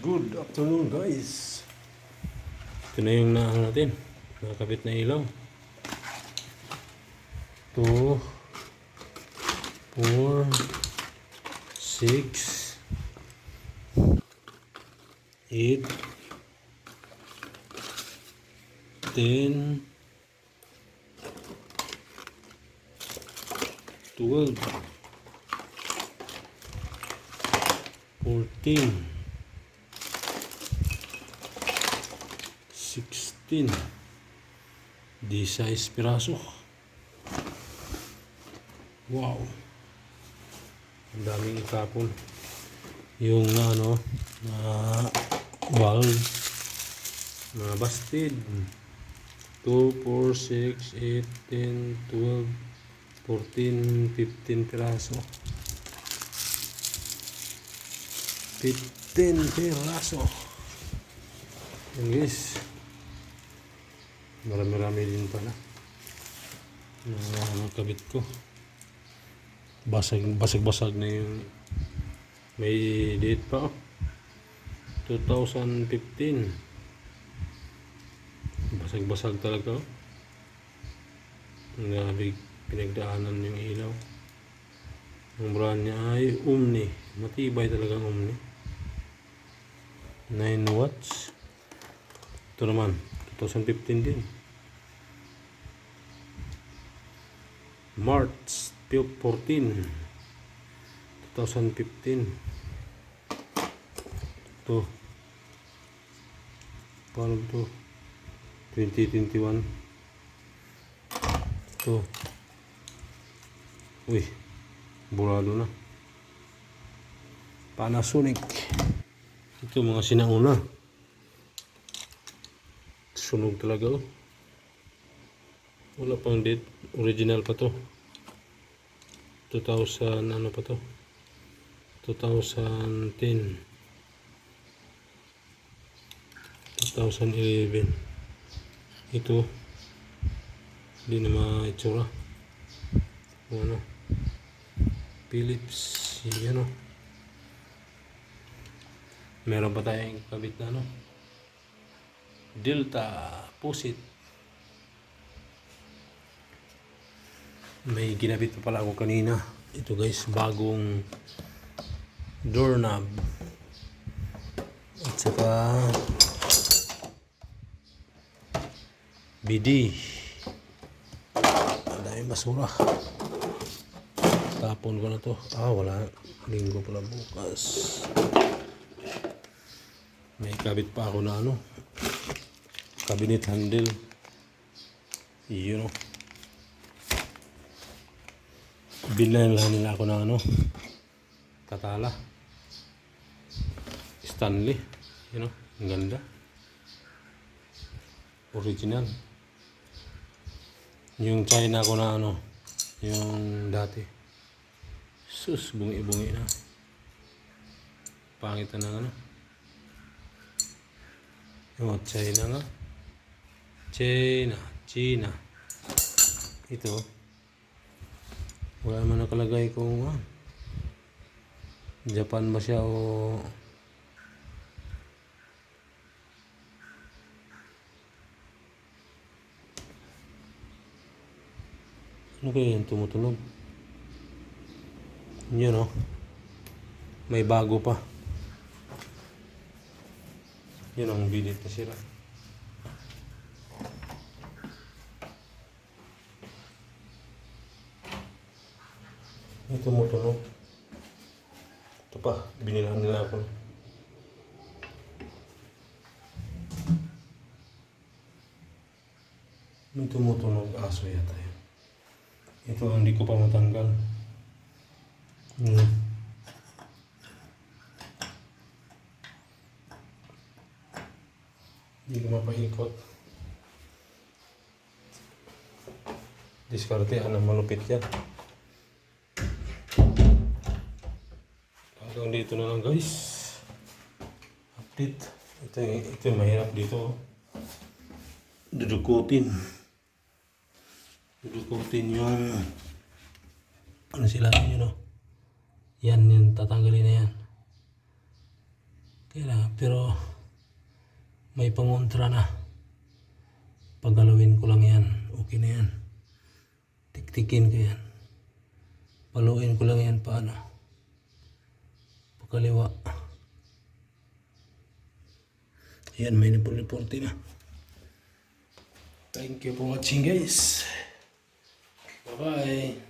Good afternoon guys. Ito na yung naang natin. Nakakabit na ilaw. 2 4 6 8 10 12 14 16 di size piraso wow. Ang daming ikapon yung ano na valve. Mga busted 2, 4, 6, 8, 10, 12 14, 15 piraso. 15 piraso. Guys marami-rami din pala. Na ano, kabit ko. Basag basag basag na yung may date pa oh. 2015 basag basag talaga oh. Grabe pinagdaanan yung ilaw. Ang brand niya ay Omni. Matibay talaga ang Omni. 9 watts. Ito naman 2015 din. March 14 2015 to paano to? 2021 to uy burado na. Panasonic. Ito mga sinauna sunog talaga oh. Wala pang date. Original pa to. 2000 ano pa to? 2010 2011 ito hindi na maitsura. Ano? Philips yan o meron pa tayong kabit na ano Delta Pusit. May ginabit pa pala ako kanina. Ito guys bagong doorknob at saka BD ang daming basura. Tapon ko na to. Ah wala. Linggo pala bukas. May kabit pa ako na ano cabinet handle yun o Bilhan lang nila ako ng ano, katala. Stanley. You know, ang ganda. Original. Yung China ko na ano, yung dati. Sus, bungi-bungi na. Pangit na ano. Yung China nga. China, China. Ito. Wala naman nakalagay kung ah, Japan ba siya o ano kaya yung tumutunog? Yun o. May bago pa. Yun ang bilit na sila. May tumutunog. Ito pa, binilan nila ako. May tumutunog aso yata yun. Ito ang hindi ko pa matanggal. Hmm. Hindi ko mapaikot. Diskarte, ano malupit yan. Hanggang dito na lang guys. Update. Ito, ito yung mahirap dito. Dudukutin. Dudukutin yung ano sila yun know. Yan yung tatanggalin na yan. Kaya pero may pangontra na. Paggalawin ko lang yan. Okay na yan. Tiktikin ko yan. Paluin ko lang yan paano. Pagkaliwa. Yan, may nipul-reporte na. Thank you for watching guys. Bye-bye.